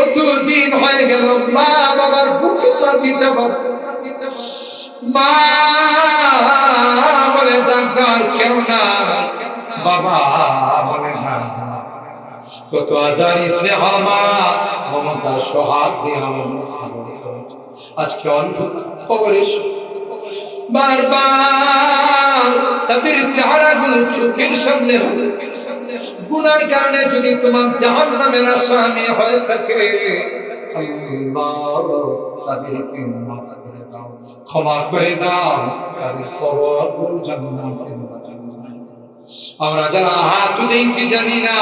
কতদিন হয়ে গেল? মা বাবার বুকে মাটিতে মা বলে, ডাক্তার, কেউ না বাবা বলে, না। কত আদার স্নেহ, মা। মমতা সোহাগ দিয়ে আজকে অন্ধকার কবরে বারবার তাদের চেহারাগুলো চোখের সামনে গুনার কারণে যদি তোমার জাহান নামের আসামি হয়ে থাকে ক্ষমা করে দাও, তাদের আমরা যারা হাত দিয়েছি জানি না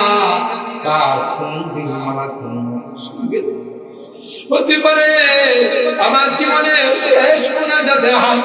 কার কোন দিন কোন সঙ্গে হতে পারে আমার জীবনের শেষ মোনাজাতে হাত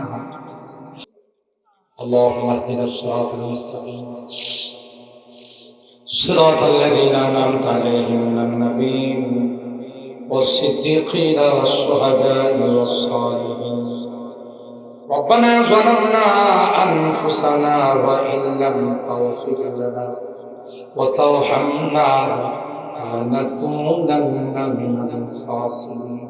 اللهم اهدنا الصراط المستقيم. صراط الذين أنعمت عليهم النبيين والصديقين والشهداء والصالحين. ربنا ظلمنا أنفسنا وإن لم تغفر لنا وترحمنا لنكونن من الخاسرين.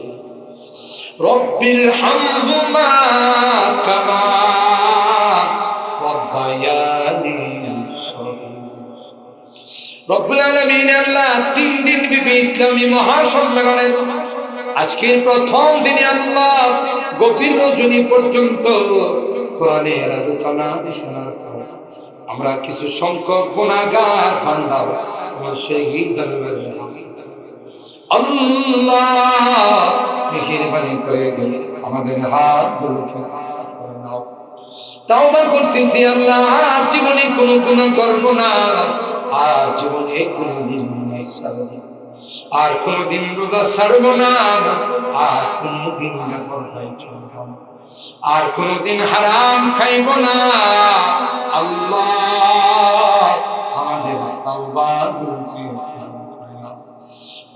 রব্বির কামা আল্লাহ তিন দিন বিবি ইসলামী মহাসম্মেলনের আজকের প্রথম দিনে আল্লাহ গভীর পর্যন্ত আলোচনা আমরা কিছু সংখ্যক গুণাগার বান্ধব তোমার সেই দরবারে আল্লাহ। করে আমাদের করতেছি আল্লাহ জীবনে কোনো গুনাহ করব না। আর জীবনে কোনোদিন আর কোনোদিন রোজা ছাড়ব না। আর কোনোদিন আর কোনোদিন হারাম খাইব না। আল্লাহ আমাদের তাওবা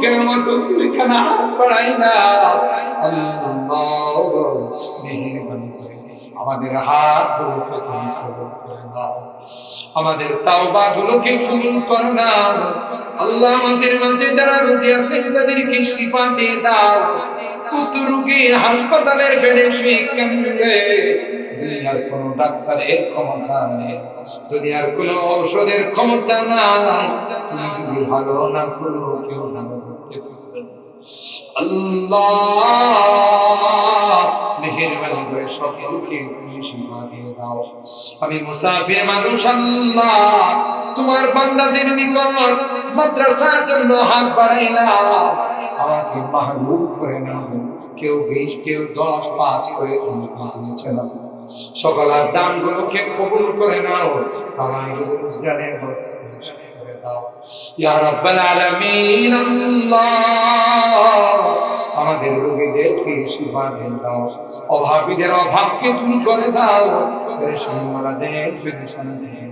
ভিক্ষুকের মতো তুই কেন হাত বাড়াই না। আমাদের হাত গুলোকে তুমি করে আমাদের তাওবা গুলোকে করো না আল্লাহ আমাদের মাঝে যারা রোগী আছেন, তাদেরকে শিফা দিয়ে দাও। কত রোগী হাসপাতালের বেডে শুয়ে কান্দে দুনিয়ার কোন ডাক্তারের ক্ষমতা নেই। দুনিয়ার কোন ঔষধের ক্ষমতা নাই। তুমি যদি ভালো না করো, কেউ ভালো করতে পারবে তোমার বান্দাদের নিকট মাদ্রাসার জন্য হাত আমাকে মাহবুব করে নাও। কেউ বিশ, কেউ দশ পাস করে দিয়েছিলাম সকলের দানগুলোকে কবুল করে নাও। আমার রোজগারের করে দাও। ইয়া রাব্বাল আমাদের রোগীদেরকে শিফা দিয়ে দাও। অভাবীদের অভাবকে তুমি করে দাও। পেরেশানদের পেরেশানদের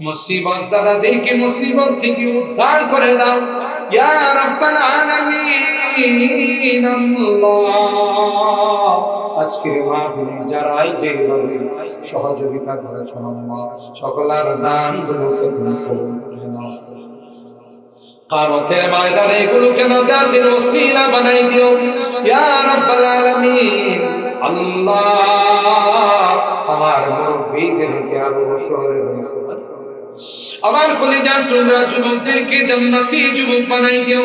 মুসিবত যাদেরকে মুসিবত থেকে উদ্ধার করে দাও। ইয়া আলামিন আলামিন, আল্লাহ। আজকে মাহফিলে যারাই যেভাবে সহযোগিতা করেছেন আল্লাহ সকলের দানগুলো কবুল করে ময়দানে এগুলোকে নাজাতের ওসিলা বানাই দিও। আল্লাহ আমার বকরের মতো আমার যুবকদেরকে জান্নাতি যুবক বানাই দিও।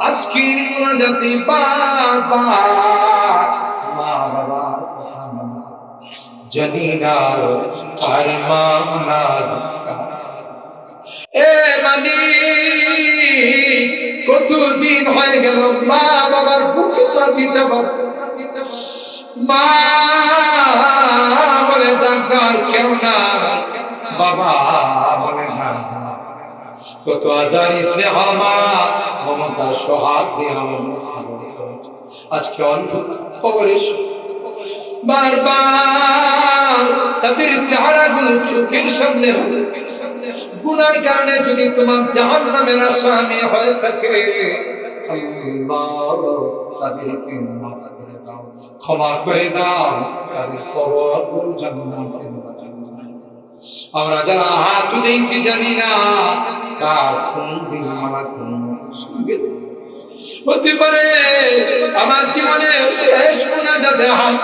আজকের মুনাজাতে বাবা মা মনে জানিনার কারমানার এ মানি, কতদিন হয়ে গেল মা বাবার বুকে মাটিতে মা বলে, ডাক্তার কেউ না বাবা। না কত আদার সোহাগ আজকে অন্ধকার বারবার তাদের চেহারাগুলো চোখের সামনে গুনার কারণে যদি তোমার জাহান নামের আসামি হয়ে থাকে তাদেরকে ক্ষমা করে দাও, তাদের কবর জান্নাতের আমরা যারা হাত উঠেছি জানি না কার কোন দিন কোন শুনবে হতে পারে আমার জীবনের শেষ মোনাজাতে হাত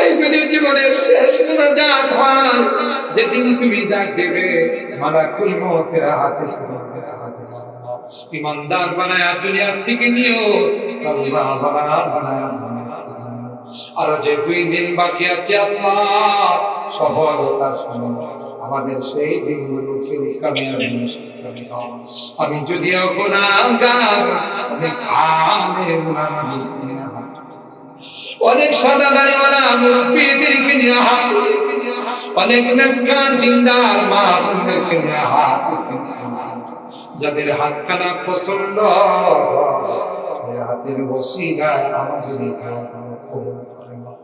এই যদি জীবনের শেষ হয়, যেদিন তুমি ডাক দেবে, মালাকুল মৌতের হাতে সুবতের হাতে ইমানদার বানায় দুনিয়ার থেকে নিও, আল্লাহ বানা বানায়। আরও যে দুই দিন বাকি আছে আল্লাহ সফলতার সময় আমাদের সেই দিনগুলোকে কামিয়াবি আমি যদিও অনেক সাদা দাড়িওয়ালা মুরব্বীদেরকে নিয়ে হাত অনেক নেককার দিনদার মা বোনদেরকে নিয়ে হাত যাদের হাতখানা পছন্দ হাতের বসিলায় আমাদের কবুল করেন